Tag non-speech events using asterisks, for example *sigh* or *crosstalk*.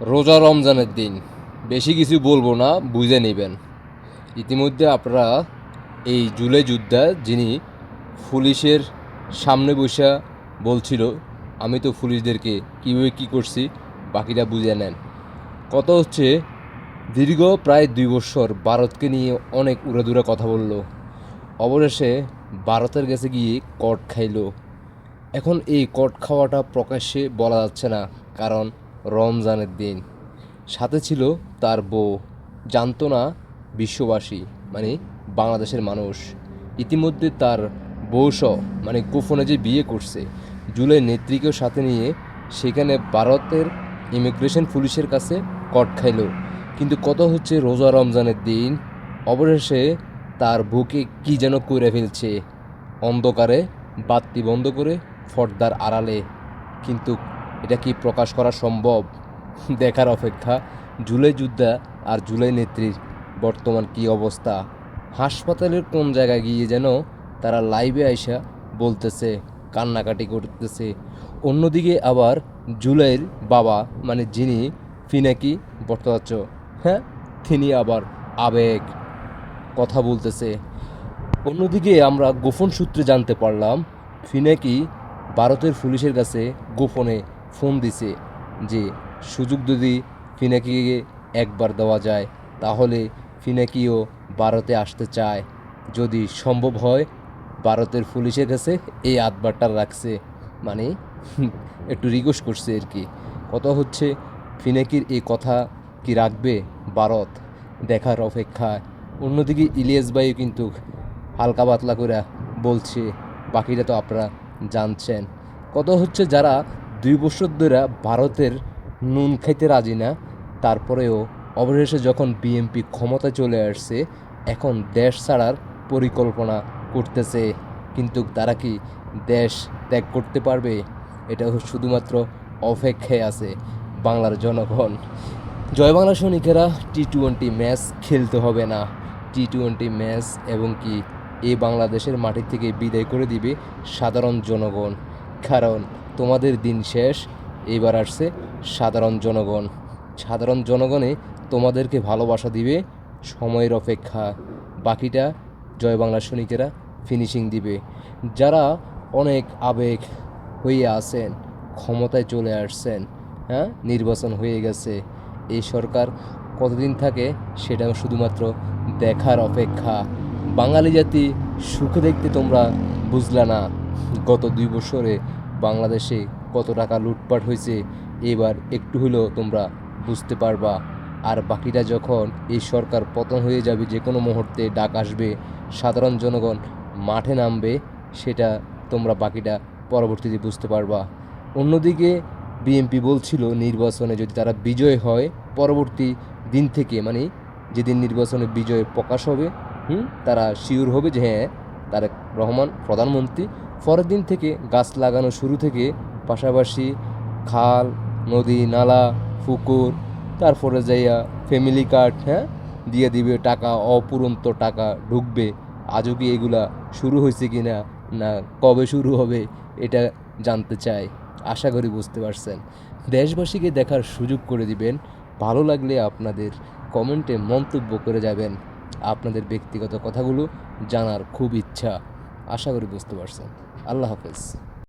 রোজা রমজানের দিন। বেশি কিছু বলব না, বুঝে নেবেন। ইতিমধ্যে আপনারা এই জুলাই যোদ্ধা যিনি পুলিশের সামনে বসে বলছিল, আমি তো পুলিশদেরকে কীভাবে কী করছি, বাকিটা বুঝে নেন। কত হচ্ছে, দীর্ঘ প্রায় দুই বছর ভারতকে নিয়ে অনেক উড়াদুরা কথা বলল। অবশেষে ভারতের কাছে গিয়ে কট খাইলো। এখন এই কট খাওয়াটা প্রকাশ্যে বলা যাচ্ছে না, কারণ রমজানের দিন। সাথে ছিল তার বউ জানতো না বিশ্ববাসী মানে বাংলাদেশের মানুষ। ইতিমধ্যে তার বউসহ মানে গোপনে যে বিয়ে করছে, জুলাই নেত্রীকেও সাথে নিয়ে সেখানে ভারতের ইমিগ্রেশন পুলিশের কাছে কট খাইলো। কিন্তু কত হচ্ছে রোজা রমজানের দিন, অবশেষে তার বুকে কি যেন করে ফেলছে। অন্ধকারে বাতি বন্ধ করে ফর্দার আড়ালে। কিন্তু এটা কি প্রকাশ করা সম্ভব? দেখার অপেক্ষা। জুলাই যোদ্ধা আর জুলাই নেত্রীর বর্তমান কি অবস্থা? হাসপাতালের কোন জায়গায় গিয়ে যেন তারা লাইভে আইসা বলতেছে, কান্নাকাটি করতেছে। অন্যদিকে আবার জুলাইয়ের বাবা মানে যিনি, ফিনাকি ভট্টাচার্য হ্যাঁ তিনি আবার আবেগ, কথা বলতেছে। অন্যদিকে আমরা গোপন সূত্রে জানতে পারলাম, ফিনাকি ভারতের পুলিশের কাছে গোপনে ফোন দিছে যে, সুযোগ যদি ফিনাকিকে একবার দেওয়া যায়, তাহলে ফিনাকিও ভারতে আসতে চায়। যদি সম্ভব হয়, ভারতের পুলিশের কাছে এই আধবারটা রাখছে। মানে *laughs* একটু রিকোয়েস্ট করছে আর কি। কথা হচ্ছে, ফিনাকির এই কথা কি রাখবে ভারত দেখার অপেক্ষায়? অন্যদিকে ইলিয়াস ভাইও কিন্তু হালকা পাতলা করে বলছে, বাকিটা তো আপনারা জানছেন। কত হচ্ছে, যারা দুই বছর ধরে ভারতের নুন খাইতে রাজি না, তারপরেও অবশেষে যখন বিএমপি ক্ষমতায় চলে আসছে, এখন দেশ ছাড়ার পরিকল্পনা করতেছে। কিন্তু তারা কি দেশ ত্যাগ করতে পারবে? এটা শুধুমাত্র অপেক্ষায় আছে বাংলার জনগণ। জয় বাংলা সৈনিকেরা টি টোয়েন্টি ম্যাচ খেলতে হবে না। টি টোয়েন্টি ম্যাচ এবং কি এই বাংলাদেশের মাটি থেকে বিদায় করে দিবে সাধারণ জনগণ। কারণ তোমাদের দিন শেষ এবার আসছে সাধারণ জনগণ। সাধারণ জনগণে তোমাদেরকে ভালোবাসা দিবে, সময়ের অপেক্ষা। বাকিটা জয় বাংলা সৈনিকেরা ফিনিশিং দিবে। যারা অনেক আবেগ হয়ে আছেন, ক্ষমতায় চলে আসছেন হ্যাঁ নির্বাচন হয়ে গেছে, এই সরকার কতদিন থাকে সেটা শুধুমাত্র দেখার অপেক্ষা। বাঙালি জাতি সুখে দেখতে তোমরা বুঝলা না। গত দুই বছরে বাংলাদেশে কত টাকা লুটপাট হয়েছে, এবার একটু হলেও তোমরা বুঝতে পারবা। আর বাকিটা যখন এই সরকার পতন হয়ে যাবে, যে কোনো মুহূর্তে ডাক আসবে, সাধারণ জনগণ মাঠে নামবে, সেটা তোমরা বাকিটা পরবর্তীতে বুঝতে পারবা। অন্যদিকে বিএনপি বলছিল নির্বাচনে যদি তারা বিজয় হয়, পরবর্তী দিন থেকে মানে যেদিন নির্বাচনে বিজয় প্রকাশ হবে, হুম, তারা শিওর হবে যে হ্যাঁ তারেক রহমান প্রধানমন্ত্রী পরের দিন থেকে গাছ লাগানো শুরু থেকে পাশাপাশি খাল, নদী, নালা, পুকুর, তারপরে যাইয়া ফ্যামিলি কার্ড হ্যাঁ দিয়ে দিবে টাকা, অপুরন্ত টাকা ঢুকবে। আজও কি এগুলা শুরু হয়েছে কি না না কবে শুরু হবে, এটা জানতে চাই। আশা করি বুঝতে পারছেন। দেশবাসীকে দেখার সুযোগ করে দিবেন। ভালো লাগলে আপনাদের কমেন্টে মন্তব্য করে যাবেন। আপনাদের ব্যক্তিগত কথাগুলো জানার খুব ইচ্ছা। আশা করি বুঝতে পারছেন। আল্লাহ হাফেজ।